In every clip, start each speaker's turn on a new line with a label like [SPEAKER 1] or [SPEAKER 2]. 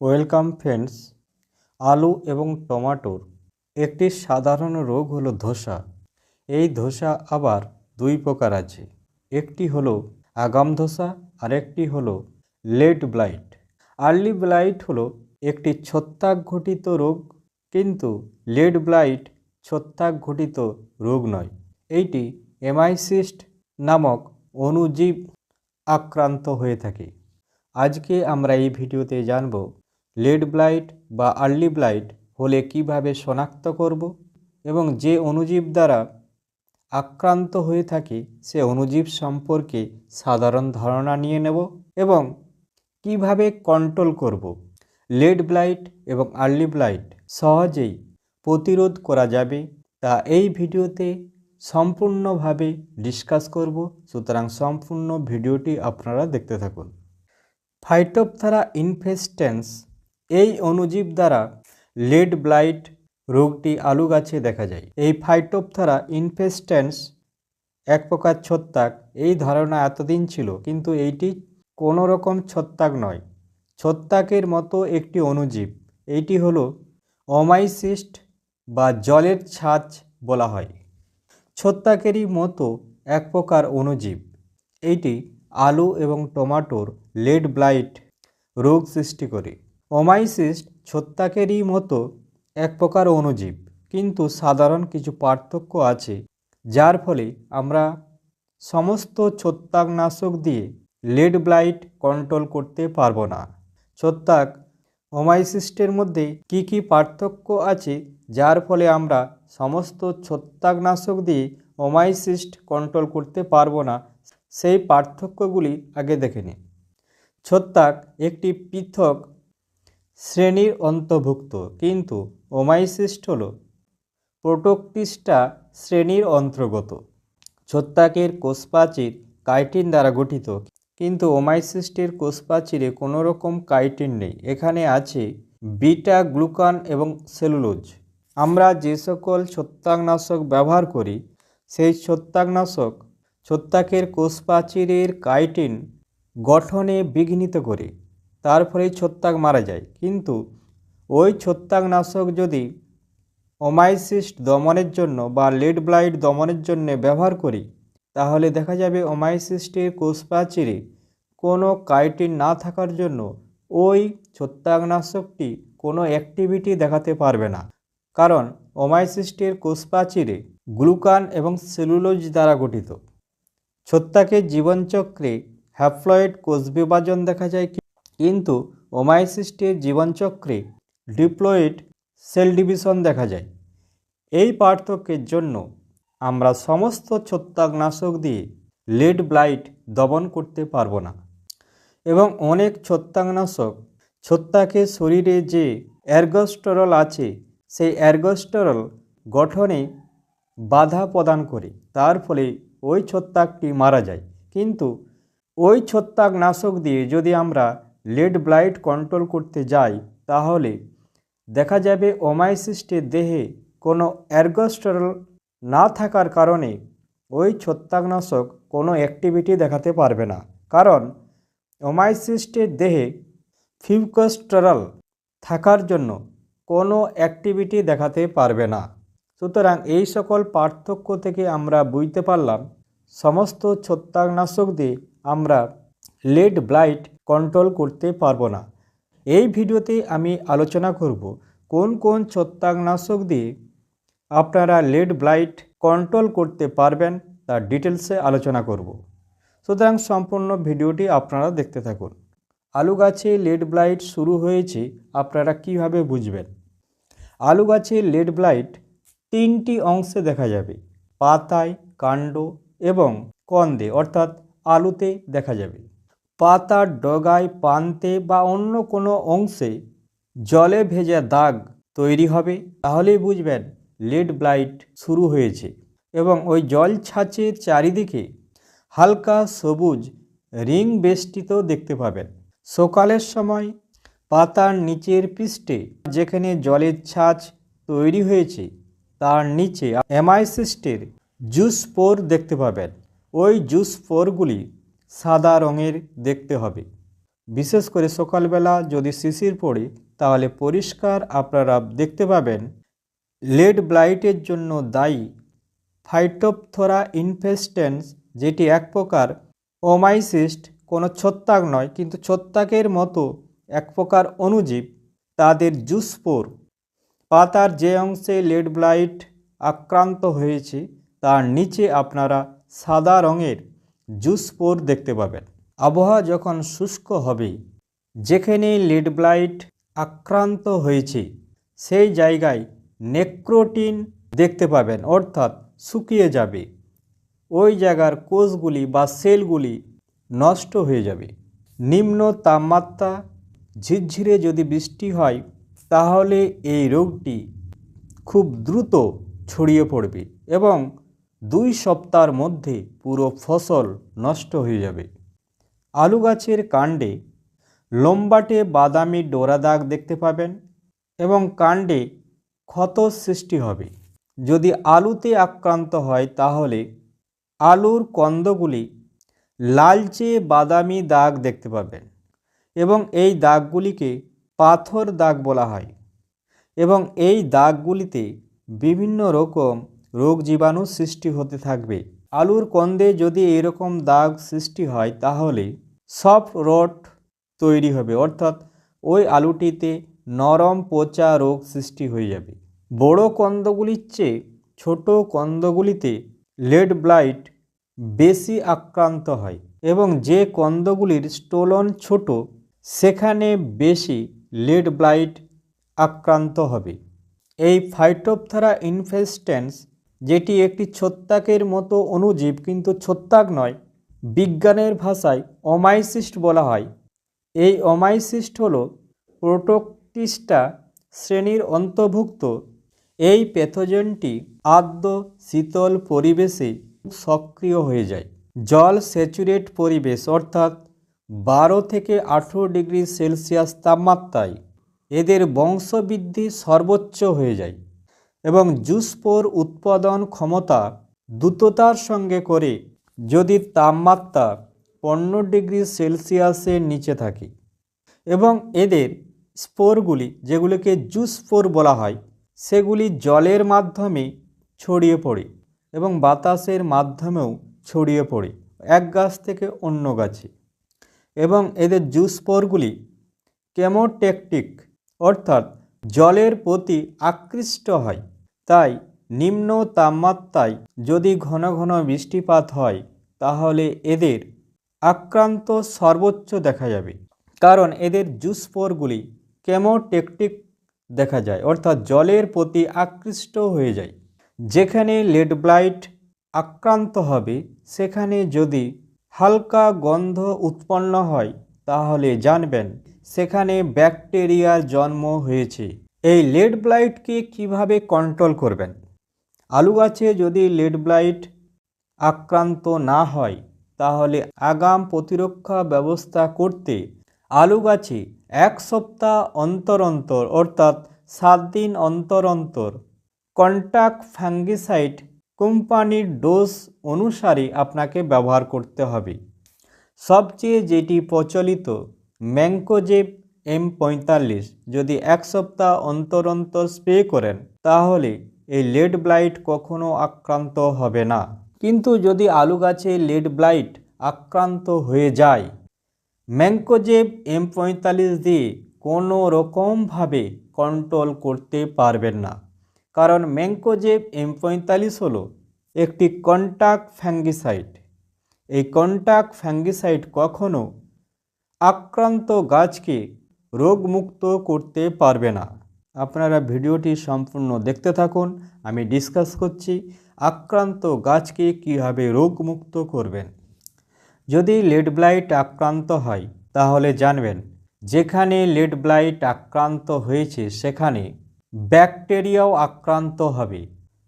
[SPEAKER 1] Welcome friends, আলু এবং টমাটোর একটি সাধারণ রোগ হলো ধসা। এই ধসা আবার দুই প্রকার আছে। একটি হলো আগাম ধসা, আরেকটি হলো লেট ব্লাইট। আর্লি ব্লাইট হলো একটি ছত্রাক ঘটিত রোগ, কিন্তু লেড ব্লাইট ছত্রাক ঘটিত রোগ নয়। এইটি এমাইসিস্ট নামক অণুজীব আক্রান্ত হয়ে থাকে। আজকে আমরা এই ভিডিওতে জানব লেড ব্লাইট বা আর্লি ব্লাইট হলে কীভাবে শনাক্ত করব এবং যে অণুজীব দ্বারা আক্রান্ত হয়ে থাকে, সে অণুজীব সম্পর্কে সাধারণ ধারণা নিয়ে নেব এবং কীভাবে কন্ট্রোল করব। লেড ব্লাইট এবং আর্লি ব্লাইট সহজেই প্রতিরোধ করা যাবে, তা এই ভিডিওতে সম্পূর্ণভাবে ডিসকাস করব। সুতরাং সম্পূর্ণ ভিডিওটি আপনারা দেখতে থাকুন। ফাইটোপথারা ইনফেস্টেন্স এই অণুজীব দ্বারা লেড ব্লাইট রোগটি আলু গাছে দেখা যায়। এই ফাইটোপথারা ইনফেস্টেন্স, এক প্রকার ছত্রাক, এই ধারণা এতদিন ছিল, কিন্তু এইটি কোনো রকম ছত্রাক নয়। ছত্রাকের মতো একটি অণুজীব এইটি হলো অমাইসিস্ট বা জলের ছাঁচ বলা হয়। ছত্রাকেরই মতো এক প্রকার অণুজীব এইটি আলু এবং টমাটোর লেড ব্লাইট রোগ সৃষ্টি করে। অমাইসিস্ট ছত্রাকেরই মতো এক প্রকার অণুজীব, কিন্তু সাধারণ কিছু পার্থক্য আছে, যার ফলে আমরা সমস্ত ছত্রাকনাশক দিয়ে লেড ব্লাইট কন্ট্রোল করতে পারব না। ছত্রাক ওমাইসিস্টের মধ্যে কি কি পার্থক্য আছে, যার ফলে আমরা সমস্ত ছত্রাকনাশক দিয়ে ওমাইসিস্ট কন্ট্রোল করতে পারব না, সেই পার্থক্যগুলি আগে দেখে নিন ছত্রাক একটি পৃথক শ্রেণির অন্তর্ভুক্ত, কিন্তু ওমাইসিস্ট হল প্রোটোক্টিস্টা শ্রেণির অন্তর্গত। ছত্রাকের কোষপ্রাচীর কাইটিন দ্বারা গঠিত, কিন্তু ওমাইসিস্টের কোষপ্রাচীরে কোনো রকম কাইটিন নেই। এখানে আছে বিটা, গ্লুকান এবং সেলুলোজ। আমরা যে সকল ছত্রাকনাশক ব্যবহার করি, সেই ছত্রাকনাশক ছত্রাকের কোষপ্রাচীরের কাইটিন গঠনে বিঘ্নিত করে। তার ফলে ছত্রাক মারা যায়। কিন্তু ওই ছত্রাকনাশক যদি ওমাইসিস্ট দমনের জন্য বা লেড ব্লাইট দমনের জন্য ব্যবহার করি, তাহলে দেখা যাবে ওমাইসিস্টের কোষপ্রাচীরে কোনো কাইটিন না থাকার জন্য ওই ছত্রাকনাশকটি কোনো অ্যাক্টিভিটি দেখাতে পারবে না। কারণ ওমাইসিস্টের কোষপ্রাচীরে গ্লুকান এবং সেলুলোজ দ্বারা গঠিত। ছত্রাকের জীবনচক্রে হ্যাপ্লয়েড কোষ বিভাজন দেখা যায় কিন্তু ওমাইসিস্টের জীবনচক্রে ডিপ্লয়েড সেল ডিভিশন দেখা যায়। এই পার্থক্যের জন্য আমরা সমস্ত ছত্রাকনাশক দিয়ে লেড ব্লাইট দমন করতে পারব না এবং অনেক ছত্রাকনাশক ছত্রাকের শরীরে যে অ্যারগস্টরল আছে, সেই অ্যারগস্টরল গঠনে বাধা প্রদান করে। তার ফলে ওই ছত্রাকটি মারা যায়। কিন্তু ওই ছত্রাকনাশক দিয়ে যদি আমরা লেড ব্লাইট কন্ট্রোল করতে যাই, তাহলে দেখা যাবে ওমাইসিস্টের দেহে কোনো অ্যারগস্টরল না থাকার কারণে ওই ছত্রাকনাশক কোনো অ্যাক্টিভিটি দেখাতে পারবে না। কারণ ওমাইসিস্টের দেহে ফিউকস্টরল থাকার জন্য কোনো অ্যাক্টিভিটি দেখাতে পারবে না। সুতরাং এই সকল পার্থক্য থেকে আমরা বুঝতে পারলাম, সমস্ত ছত্রাকনাশক দিয়ে আমরা লেড ব্লাইট কন্ট্রোল করতে পারব না। এই ভিডিওতে আমি আলোচনা করব কোন কোন ছত্রাকনাশক দিয়ে আপনারা লেড ব্লাইট কন্ট্রোল করতে পারবেন তার ডিটেলসে আলোচনা করব। সুতরাং সম্পূর্ণ ভিডিওটি আপনারা দেখতে থাকুন। আলু গাছে লেড ব্লাইট শুরু হয়েছে আপনারা কীভাবে বুঝবেন? আলু গাছে লেড ব্লাইট তিনটি অংশে দেখা যাবে, পাতায়, কাণ্ড এবং কন্দে, অর্থাৎ আলুতে দেখা যাবে। পাতার ডগায় পান্তে বা অন্য কোনো অংশে জলে ভেজা দাগ তৈরি হবে, তাহলেই বুঝবেন লেড ব্লাইট শুরু হয়েছে এবং ওই জল ছাঁচের চারিদিকে হালকা সবুজ রিং বেষ্টিত দেখতে পাবেন। সকালের সময় পাতার নিচের পৃষ্ঠে যেখানে জলের ছাঁচ তৈরি হয়েছে, তার নিচে অ্যামাইসিস্টের জুস পোর দেখতে পাবেন। ওই জুস পোরগুলি সাদা রঙের দেখতে হবে। বিশেষ করে সকালবেলা যদি শিশির পড়ে, তাহলে পরিষ্কার আপনারা দেখতে পাবেন, লেড ব্লাইটের জন্য দায়ী ফাইটোপথোরা ইনফেস্টেন্স, যেটি এক প্রকার ওমাইসিস্ট কোনো ছত্রাক নয়, কিন্তু ছত্রাকের মতো এক প্রকার অণুজীব, তাদের জুসপোর পাতার যে অংশে লেড ব্লাইট আক্রান্ত হয়েছে, তার নিচে আপনারা সাদা রঙের জুসপোর দেখতে পাবেন। আবহাওয়া যখন শুষ্ক হবে যেখানে লিড ব্লাইট আক্রান্ত হয়েছে, সেই জায়গায় নেক্রোটিন দেখতে পাবেন, অর্থাৎ শুকিয়ে যাবে। ওই জায়গার কোষগুলি বা সেলগুলি নষ্ট হয়ে যাবে। নিম্ন তাপমাত্রা, ঝিরঝিরে যদি বৃষ্টি হয়, তাহলে এই রোগটি খুব দ্রুত ছড়িয়ে পড়বে এবং দুই সপ্তাহের মধ্যে পুরো ফসল নষ্ট হয়ে যাবে। আলু গাছের কাণ্ডে লম্বাটে বাদামি ডোরা দাগ দেখতে পাবেন এবং কাণ্ডে ক্ষত সৃষ্টি হবে। যদি আলুতে আক্রান্ত হয়, তাহলে আলুর কন্দগুলি লালচে বাদামি দাগ দেখতে পাবেন এবং এই দাগগুলিকে পাথর দাগ বলা হয় এবং এই দাগগুলিতে বিভিন্ন রকম রোগ জীবাণু সৃষ্টি হতে থাকবে। আলুর কন্দে যদি এরকম দাগ সৃষ্টি হয়, তাহলে সফট রট তৈরি হবে। অর্থাৎ ওই আলুটিতে নরম পচা রোগ সৃষ্টি হয়ে যাবে। বড় কন্দগুলির চেয়ে ছোট কন্দগুলিতে লেড ব্লাইট বেশি আক্রান্ত হয় এবং যে কন্দগুলির স্টোলন ছোট, সেখানে বেশি লেড ব্লাইট আক্রান্ত হবে। এই ফাইটোপথারা ইনফেস্টেন্স যেটি একটি ছত্রাকের মতো অণুজীব কিন্তু ছত্রাক নয়, বিজ্ঞানের ভাষায় অমাইসিস্ট বলা হয়। এই অমাইসিস্ট হল প্রোটোক্টিস্টা শ্রেণির অন্তর্ভুক্ত। এই প্যাথোজেনটি আর্দ্র, শীতল পরিবেশে সক্রিয় হয়ে যায়। জল স্যাচুরেট পরিবেশ, অর্থাৎ বারো থেকে আঠেরো ডিগ্রি সেলসিয়াস তাপমাত্রায় এদের বংশবৃদ্ধি সর্বোচ্চ হয়ে যায়। এবং জুসপোর উৎপাদন ক্ষমতা দ্রুততার সঙ্গে করে যদি তাপমাত্রা পনেরো ডিগ্রি সেলসিয়াসের নিচে থাকে। এবং এদের স্পোরগুলি, যেগুলিকে জুস স্পোর বলা হয়, সেগুলি জলের মাধ্যমে ছড়িয়ে পড়ে এবং বাতাসের মাধ্যমেও ছড়িয়ে পড়ে, এক গাছ থেকে অন্য গাছে। এবং এদের জুস স্পোরগুলি কেমোটেকটিক, অর্থাৎ জলের প্রতি আকৃষ্ট হয়। তাই নিম্ন তাপমাত্রায় যদি ঘন ঘন বৃষ্টিপাত হয়, তাহলে এদের আক্রান্ত সর্বোচ্চ দেখা যাবে। কারণ এদের জুসপোরগুলি কেমোটেকটিক দেখা যায়, অর্থাৎ জলের প্রতি আকৃষ্ট হয়ে যায়। যেখানে লেড ব্লাইট আক্রান্ত হবে, সেখানে যদি হালকা গন্ধ উৎপন্ন হয়, তাহলে জানবেন সেখানে ব্যাকটেরিয়ার জন্ম হয়েছে। এই লেড ব্লাইটকে কীভাবে কন্ট্রোল করবেন? আলু গাছে যদি লেড ব্লাইট আক্রান্ত না হয়, তাহলে আগাম প্রতিরক্ষা ব্যবস্থা করতে আলু গাছে এক সপ্তাহ অন্তর অন্তর, অর্থাৎ সাত দিন অন্তর অন্তর কন্ট্যাক্ট ফ্যাঙ্গিসাইড কোম্পানির ডোজ অনুসারে আপনাকে ব্যবহার করতে হবে। সবচেয়ে যেটি প্রচলিত ম্যাঙ্কোজেব এম পঁয়তাল্লিশ যদি এক সপ্তাহ অন্তর অন্তর স্প্রে করেন, তাহলে এই লেড ব্লাইট কখনো আক্রান্ত হবে না। কিন্তু যদি আলু গাছে লেড ব্লাইট আক্রান্ত হয়ে যায় ম্যাঙ্কোজেব এম পঁয়তাল্লিশ দিয়ে কোনো রকমভাবে কন্ট্রোল করতে পারবেন না। কারণ ম্যাঙ্কোজেব এম পঁয়তাল্লিশ হলো একটি কন্টাক্ট ফ্যাঙ্গিসাইড। এই কন্টাক্ট ফ্যাঙ্গিসাইড কখনো আক্রান্ত গাছকে রোগমুক্ত করতে পারবে না। আপনারা ভিডিওটি সম্পূর্ণ দেখতে থাকুন, আমি ডিসকাস করছি আক্রান্ত গাছকে কীভাবে রোগমুক্ত করবেন। যদি লেড ব্লাইট আক্রান্ত হয়, তাহলে জানবেন, যেখানে লেড ব্লাইট আক্রান্ত হয়েছে, সেখানে ব্যাকটেরিয়াও আক্রান্ত হবে।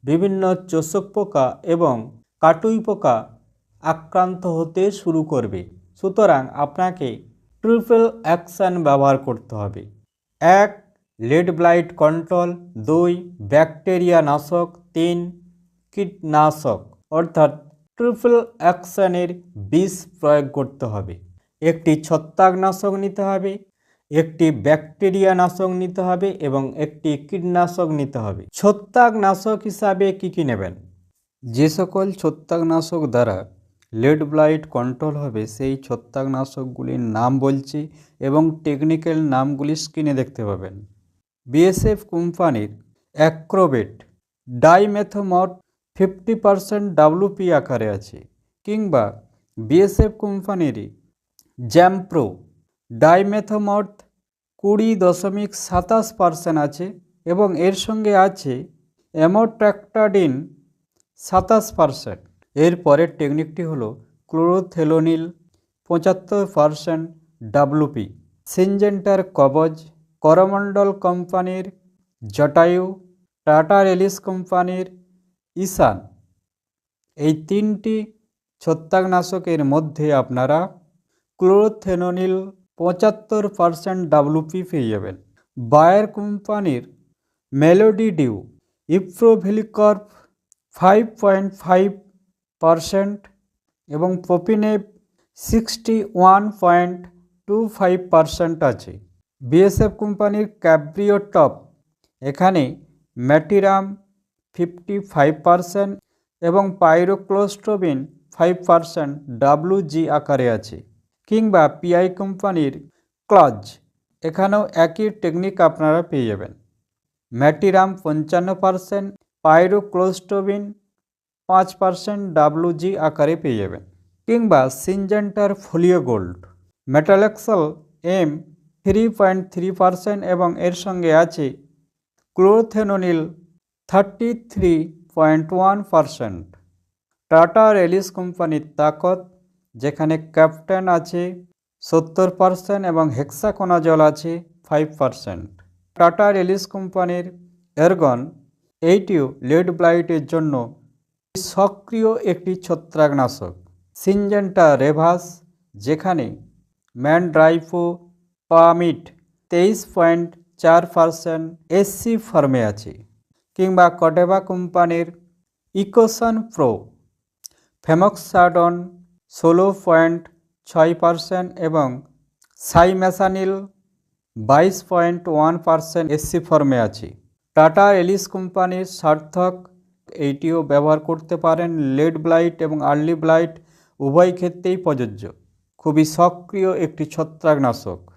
[SPEAKER 1] বিভিন্ন চোষক পোকা এবং কাটুই পোকা আক্রান্ত হতে শুরু করবে। সুতরাং আপনাকে ট্রিপল অ্যাকশান ব্যবহার করতে হবে। এক, লেড ব্লাইট কন্ট্রোল। দুই, ব্যাকটেরিয়া নাশক। তিন, কীটনাশক। অর্থাৎ ট্রিপল অ্যাকশানের বিষ প্রয়োগ করতে হবে। একটি ছত্রাকনাশক নিতে হবে, একটি ব্যাকটেরিয়া নাশক নিতে হবে এবং একটি কীটনাশক নিতে হবে। ছত্রাকনাশক হিসাবে কি কি নেবেন? যে সকল ছত্রাকনাশক দ্বারা লেড ব্লাইট কন্ট্রোল হবে, সেই ছত্রাকনাশকগুলির নাম বলছি এবং টেকনিক্যাল নামগুলি স্ক্রিনে দেখতে পাবেন। বিএসএফ কোম্পানির Acrobat dimethomorph fifty percent WP আকারে আছে কিংবা বিএসএফ কোম্পানিরই জ্যাম্প্রো ডাইমেথোমট কুড়ি দশমিক সাতাশ পার্সেন্ট আছে এবং এর সঙ্গে আছে অ্যামোট্র্যাক্টাডিন সাতাশ পার্সেন্ট। এর পরের টেকনিকটি হলো ক্লোরোথেলোনিল পঁচাত্তর পার্সেন্ট ডাব্লুপি সিনজেন্টার কবজ করমণ্ডল কোম্পানির জটায়ু টাটা রেলিস কোম্পানির ঈশান এই তিনটি ছত্রাকনাশকের মধ্যে আপনারা ক্লোরোথেনোনিল পঁচাত্তর পারসেন্ট ডাব্লুপি পেয়ে যাবেন। বায়ার কোম্পানির Melody Duo iprovalicarb five point five percent এবং propineb sixty one point two five percent আছে। বিএসএফ কোম্পানির ক্যাব্রিও টপ এখানে ম্যাটিরাম ফিফটি ফাইভ পারসেন্ট এবং pyraclostrobin five percent W G আকারে আছে কিংবা পিআই কোম্পানির ক্লজ। এখানেও একই টেকনিক আপনারা পেয়ে যাবেন। ম্যাটিরাম পঞ্চান্ন পারসেন্ট, পাইরোক্লোস্টোবিন পাঁচ পারসেন্ট ডাব্লু জি আকারে পেয়ে যাবেন। কিংবা সিনজেন্টার Folio Gold, metalaxyl, M, three point three percent এবং এর সঙ্গে আছে chlorothalonil thirty three point one percent. Tata Rallis কোম্পানির তাকত, যেখানে ক্যাপ্টেন আছে সত্তর পারসেন্ট এবং হেক্সাকোনাজল আছে ফাইভ পারসেন্ট। টাটা রেলিস কোম্পানির এরগন, এইটিও লেড ব্লাইটের জন্য সক্রিয় একটি ছত্রাকনাশক, সিনজেন্টা রেভাস, যেখানে ম্যানড্রাইফো পামিট তেইশ পয়েন্ট চার পারসেন্ট এসসি ফার্মে আছে, কিংবা কটেবা কোম্পানির ইকোসন প্রো, ফেমক্সাডন ষোলো পয়েন্ট ছয় পারসেন্ট এবং সাইমেসানিল বাইশ পয়েন্ট ওয়ান পারসেন্ট এসসি ফর্মে আছে। টাটা এলিস কোম্পানির সার্থক এইটিও ব্যবহার করতে পারেন লেড ব্লাইট এবং আর্লি ব্লাইট উভয় ক্ষেত্রেই প্রযোজ্য। খুবই সক্রিয় একটি ছত্রাকনাশক।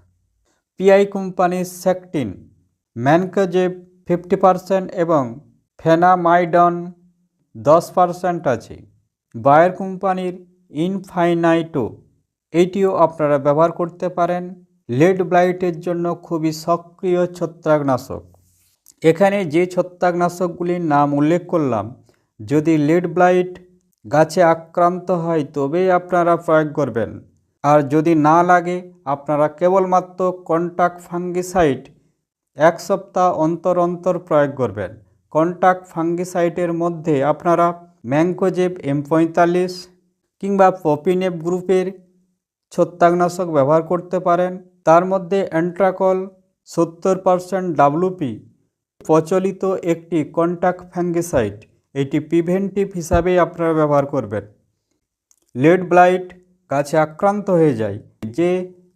[SPEAKER 1] পিআই কোম্পানির সেকটিন ম্যানকোজেব ফিফটি পারসেন্ট এবং ফেনামাইডন দশ পারসেন্ট আছে। বায়ার কোম্পানির ইনফাইনাইটো, এইটিও আপনারা ব্যবহার করতে পারেন। লেড ব্লাইটের জন্য খুবই সক্রিয় ছত্রাকনাশক। এখানে যে ছত্রাকনাশকগুলির নাম উল্লেখ করলাম, যদি লেড ব্লাইট গাছে আক্রান্ত হয়, তবেই আপনারা প্রয়োগ করবেন। আর যদি না লাগে, আপনারা কেবলমাত্র কন্টাক্ট ফাঙ্গিসাইড এক সপ্তাহ অন্তর অন্তর প্রয়োগ করবেন। কন্টাক্ট ফাঙ্গিসাইটের মধ্যে আপনারা ম্যাঙ্কোজেব এম পঁয়তাল্লিশ কিংবা পপিনেপ গ্রুপের ছত্রাকনাশক ব্যবহার করতে পারেন। তার মধ্যে অ্যান্ট্রাকল সত্তর পারসেন্ট ডাব্লুপি প্রচলিত একটি কন্টাক্ট ফ্যাঙ্গিসাইড এটি প্রিভেন্টিভ হিসাবে আপনারা ব্যবহার করবেন। লেড ব্লাইট গাছে আক্রান্ত হয়ে যায়, যে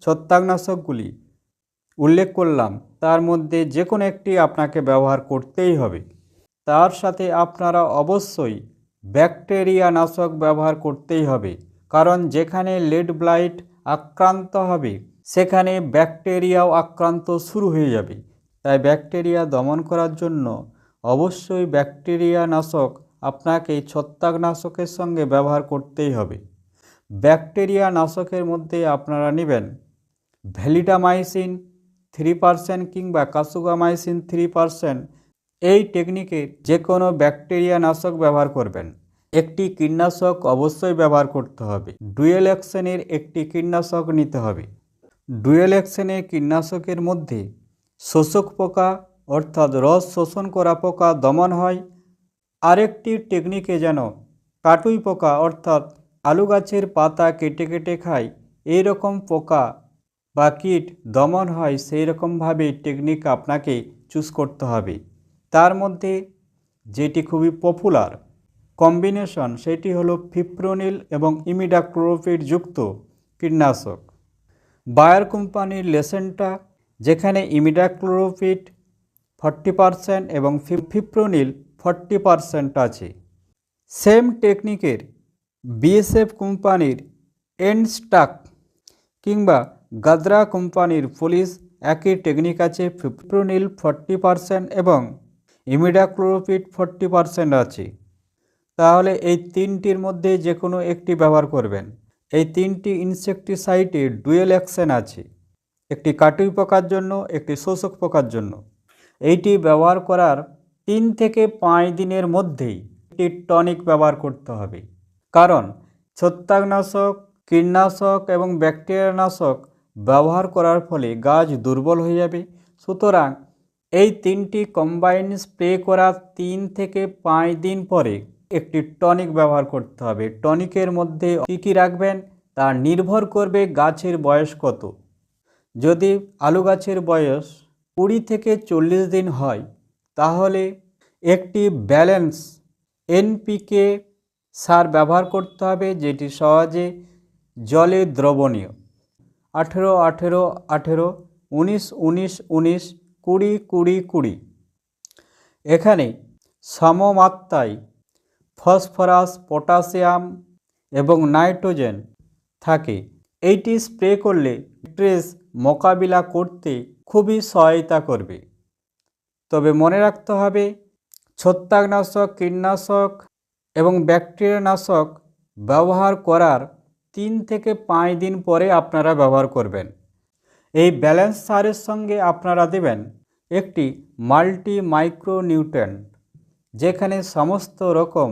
[SPEAKER 1] ছত্রাকনাশকগুলি উল্লেখ করলাম, তার মধ্যে যে কোনো একটি আপনাকে ব্যবহার করতেই হবে। তার সাথে আপনারা অবশ্যই ব্যাকটেরিয়া নাশক ব্যবহার করতেই হবে, কারণ যেখানে লেড ব্লাইট আক্রান্ত হবে, সেখানে ব্যাকটেরিয়াও আক্রান্ত শুরু হয়ে যাবে। তাই ব্যাকটেরিয়া দমন করার জন্য অবশ্যই ব্যাকটেরিয়া নাশক আপনাকে ছত্রাকনাশকের সঙ্গে ব্যবহার করতেই হবে। ব্যাকটেরিয়া নাশকের মধ্যে আপনারা নেবেন ভ্যালিডামাইসিন থ্রি পারসেন্ট কিংবা কাসুগামাইসিন থ্রি পারসেন্ট। এই টেকনিকে যে কোনো ব্যাকটেরিয়া নাশক ব্যবহার করবেন। একটি কীটনাশক অবশ্যই ব্যবহার করতে হবে। ডুয়েল অ্যাকশনের একটি কীটনাশক নিতে হবে। ডুয়েল অ্যাকশনের কীটনাশকের মধ্যে শোষক পোকা, অর্থাৎ রস শোষণ করা পোকা দমন হয়। আরেকটি টেকনিকে যেন কাটুই পোকা, অর্থাৎ আলু গাছের পাতা কেটে কেটে খায় এই রকম পোকা বা কীট দমন হয় সেই রকমভাবে টেকনিক আপনাকে চুজ করতে হবে। তার মধ্যে যেটি খুবই পপুলার কম্বিনেশন, সেটি হলো ফিপ্রোনিল এবং ইমিডাক্লোরোপিড যুক্ত কীটনাশক। বায়ার কোম্পানির লেসেন্টা যেখানে ইমিডাক্লোরোপিড ফর্টি পারসেন্ট এবং ফিপ্রোনিল ফর্টি পারসেন্ট আছে। সেম টেকনিকের বিএসএফ কোম্পানির এন্ডস্টাক কিংবা গাদ্রা কোম্পানির পুলিশ একই টেকনিক আছে ফিপ্রোনিল ফর্টি পারসেন্ট এবং ইমিডাক্লোরোপিড ফর্টি পারসেন্ট আছে। তাহলে এই তিনটির মধ্যে যে কোনো একটি ব্যবহার করবেন। এই তিনটি ইনসেকটিসাইডে ডুয়েল অ্যাকশন আছে। একটি কাটুই পোকার জন্য, একটি শোষক পোকার জন্য। এইটি ব্যবহার করার তিন থেকে পাঁচ দিনের মধ্যেই একটি টনিক ব্যবহার করতে হবে। কারণ ছত্রাকনাশক, কীটনাশক এবং ব্যাকটেরিয়ানাশক ব্যবহার করার ফলে গাছ দুর্বল হয়ে যাবে। সুতরাং এই তিনটি কম্বাইন স্প্রে করার তিন থেকে পাঁচ দিন পরে একটি টনিক ব্যবহার করতে হবে। টনিকের মধ্যে কী কী রাখবেন, তা নির্ভর করবে গাছের বয়স কত। যদি আলু গাছের বয়স কুড়ি থেকে চল্লিশ দিন হয়, তাহলে একটি ব্যালেন্স এনপিকে সার ব্যবহার করতে হবে, যেটি সহজে জলে দ্রবণীয়। আঠেরো আঠেরো আঠেরো, উনিশ উনিশ উনিশ, কুড়ি কুড়ি কুড়ি। এখানে সমমাত্রায় ফসফরাস, পটাশিয়াম এবং নাইট্রোজেন থাকে। এইটি স্প্রে করলে স্ট্রেস মোকাবিলা করতে খুবই সহায়তা করবে। তবে মনে রাখতে হবে, ছত্রাকনাশক, কীটনাশক এবং ব্যাকটেরিয়ানাশক ব্যবহার করার তিন থেকে পাঁচ দিন পরে আপনারা ব্যবহার করবেন। এই ব্যালেন্স সারের সঙ্গে আপনারা দেবেন একটি মাল্টি মাইক্রো নিউট্রেন্ট যেখানে সমস্ত রকম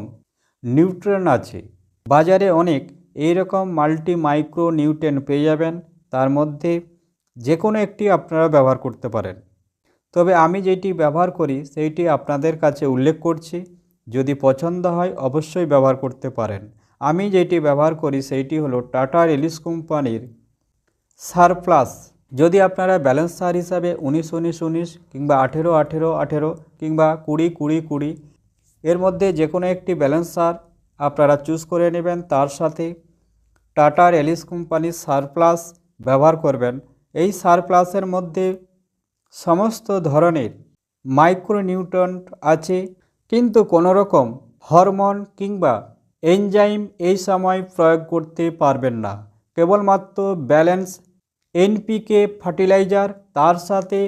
[SPEAKER 1] নিউট্রেন আছে। বাজারে অনেক এই রকম মাল্টি মাইক্রো নিউট্রেন পেয়ে যাবেন। তার মধ্যে যে কোনো একটি আপনারা ব্যবহার করতে পারেন। তবে আমি যেটি ব্যবহার করি, সেইটি আপনাদের কাছে উল্লেখ করছি। যদি পছন্দ হয়, অবশ্যই ব্যবহার করতে পারেন। আমি যেটি ব্যবহার করি, সেইটি হলো টাটা রিলিস কোম্পানির সারপ্লাস। যদি আপনারা ব্যালেন্স সার হিসাবে উনিশ উনিশ উনিশ কিংবা আঠেরো আঠেরো আঠেরো কিংবা কুড়ি কুড়ি কুড়ি এর মধ্যে যে কোনো একটি ব্যালেন্স সার আপনারা চুজ করে নেবেন। তার সাথে টাটার এলিস কোম্পানির সারপ্লাস ব্যবহার করবেন। এই সারপ্লাসের মধ্যে সমস্ত ধরনের মাইক্রোনিউট্রন্ট আছে, কিন্তু কোনো রকম হরমোন কিংবা এনজাইম এই সময় প্রয়োগ করতে পারবেন না। কেবলমাত্র ব্যালেন্স এনপিকে ফার্টিলাইজার, তার সাথে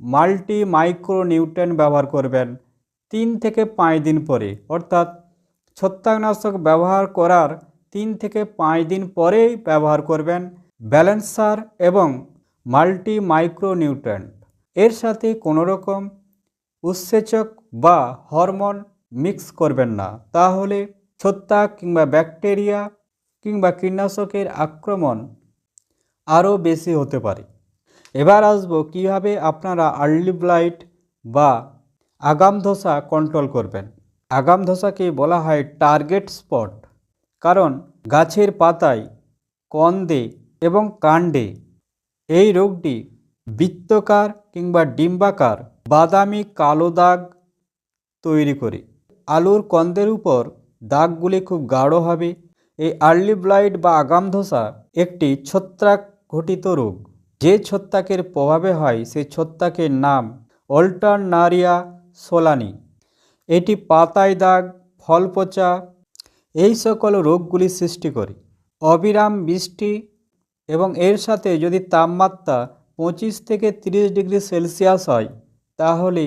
[SPEAKER 1] মাল্টি মাইক্রোনিউট্রেন ব্যবহার করবেন তিন থেকে পাঁচ দিন পরে। অর্থাৎ ছত্রাকনাশক ব্যবহার করার তিন থেকে পাঁচ দিন পরেই ব্যবহার করবেন ব্যালেন্স সার এবং মাল্টি মাইক্রোনিউট্রেন্ট এর সাথে কোনো রকম উৎসেচক বা হরমোন মিক্স করবেন না। তাহলে ছত্রাক কিংবা ব্যাকটেরিয়া কিংবা কীটনাশকের আক্রমণ আরও বেশি হতে পারে। এবার আসব কীভাবে আপনারা আর্লি ব্লাইট বা আগাম ধসা কন্ট্রোল করবেন। আগাম ধসাকে বলা হয় টার্গেট স্পট। কারণ গাছের পাতায় কন্দে এবং কাণ্ডে। এই রোগটি বৃত্তকার কিংবা ডিম্বাকার বাদামি কালো দাগ তৈরি করে। আলুর কন্দের উপর দাগগুলি খুব গাঢ় হবে। এই আর্লি ব্লাইট বা আগাম ধসা একটি ছত্রাক ঘটিত রোগ। যে ছত্রাকের প্রভাবে হয় সেই ছত্রাকের নাম অল্টারনারিয়া সোলানি। এটি পাতায় দাগ ফল পচা এই সকল রোগগুলি সৃষ্টি করে। অবিরাম বৃষ্টি এবং এর সাথে যদি তাপমাত্রা পঁচিশ থেকে তিরিশ ডিগ্রি সেলসিয়াস হয়, তাহলে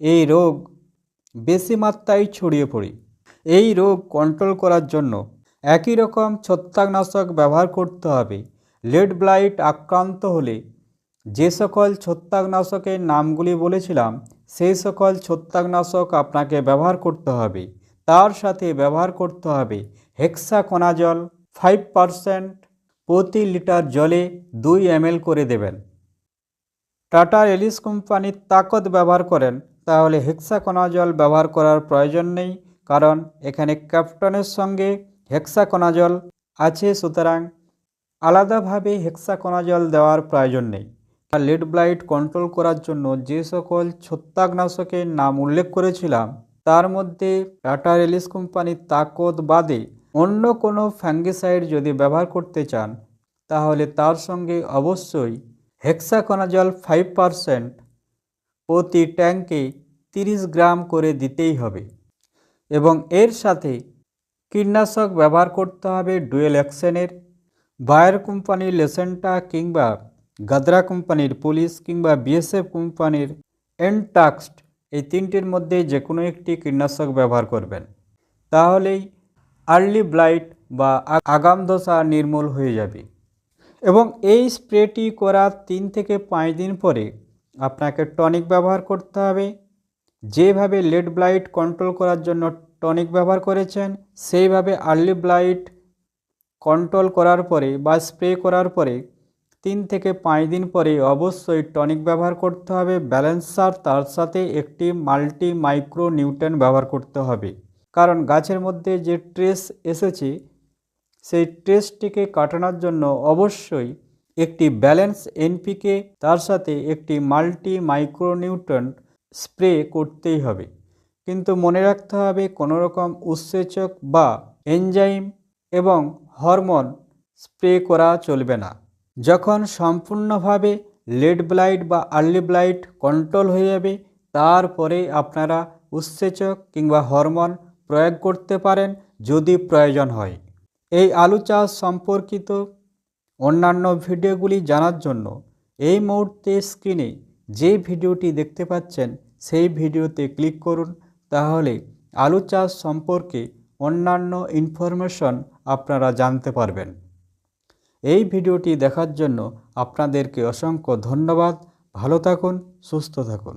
[SPEAKER 1] এই রোগ বেশি মাত্রায় ছড়িয়ে পড়ে। এই রোগ কন্ট্রোল করার জন্য একই রকম ছত্রাকনাশক ব্যবহার করতে হবে। লেড ব্লাইট আক্রান্ত হলে যে সকল ছত্রাকনাশকের নামগুলি বলেছিলাম, সেই সকল ছত্রাকনাশক আপনাকে ব্যবহার করতে হবে। তার সাথে ব্যবহার করতে হবে হেক্সাকোনাজল ফাইভ পারসেন্ট প্রতি লিটার জলে দুই এম করে দেবেন। টাটা এলিস কোম্পানির তাকত ব্যবহার করেন, তাহলে হেক্সাকোনা জল ব্যবহার করার প্রয়োজন নেই, কারণ এখানে ক্যাপ্টনের সঙ্গে হেক্সাকোনা জল আছে, সুতরাং আলাদাভাবে হেক্সাকোনা জল দেওয়ার প্রয়োজন নেই। লিড ব্লাইট কন্ট্রোল করার জন্য যে সকল ছত্রাকনাশকের নাম উল্লেখ করেছিলাম, তার মধ্যে টাটা রিলিস কোম্পানির তাকত বাদে অন্য কোনো ফ্যাঙ্গিসাইড যদি ব্যবহার করতে চান, তাহলে তার সঙ্গে অবশ্যই হেক্সাকোনাজল ফাইভ পারসেন্ট প্রতি ট্যাঙ্কে তিরিশ গ্রাম করে দিতেই হবে এবং এর সাথে কীটনাশক ব্যবহার করতে হবে ডুয়েল অ্যাকশনের, বায়ার কোম্পানির লেসেন্টা কিংবা গাদরা কোম্পানির পুলিশ কিংবা বিএসএফ কোম্পানির এনটাক্সড, এই তিনটির মধ্যে যে কোনো একটি কীটনাশক ব্যবহার করবেন। তাহলেই আর্লি ব্লাইট বা আগাম দশা নির্মূল হয়ে যাবে। এবং এই স্প্রেটি করার তিন থেকে পাঁচ দিন পরে আপনাকে টনিক ব্যবহার করতে হবে। যেভাবে লেড ব্লাইট কন্ট্রোল করার জন্য টনিক ব্যবহার করেছেন, সেইভাবে আর্লি ব্লাইট কন্ট্রোল করার পরে বা স্প্রে করার পরে তিন থেকে পাঁচ দিন পরে অবশ্যই টনিক ব্যবহার করতে হবে। ব্যালেন্সার তার সাথে একটি মাল্টি মাইক্রো নিউট্রেন ব্যবহার করতে হবে। কারণ গাছের মধ্যে যে ট্রেস এসেছে, সেই ট্রেসটিকে কাটানোর জন্য অবশ্যই একটি ব্যালেন্স এনপিকে, তার সাথে একটি মাল্টি মাইক্রোনিউট্রন স্প্রে করতেই হবে। কিন্তু মনে রাখতে হবে কোনো রকম উৎসেচক বা এনজাইম এবং হরমোন স্প্রে করা চলবে না। যখন সম্পূর্ণভাবে লেড ব্লাইট বা আর্লি ব্লাইট কন্ট্রোল হয়ে যাবে, তারপরে আপনারা উৎসেচক কিংবা হরমোন প্রয়োগ করতে পারেন যদি প্রয়োজন হয়। এই আলু চাষ সম্পর্কিত অন্যান্য ভিডিওগুলি জানার জন্য এই মুহূর্তে স্ক্রিনে যে ভিডিওটি দেখতে পাচ্ছেন সেই ভিডিওতে ক্লিক করুন, তাহলে আলু চাষ সম্পর্কে অন্যান্য ইনফরমেশন আপনারা জানতে পারবেন। এই ভিডিওটি দেখার জন্য আপনাদেরকে অসংখ্য ধন্যবাদ। ভালো থাকুন, সুস্থ থাকুন।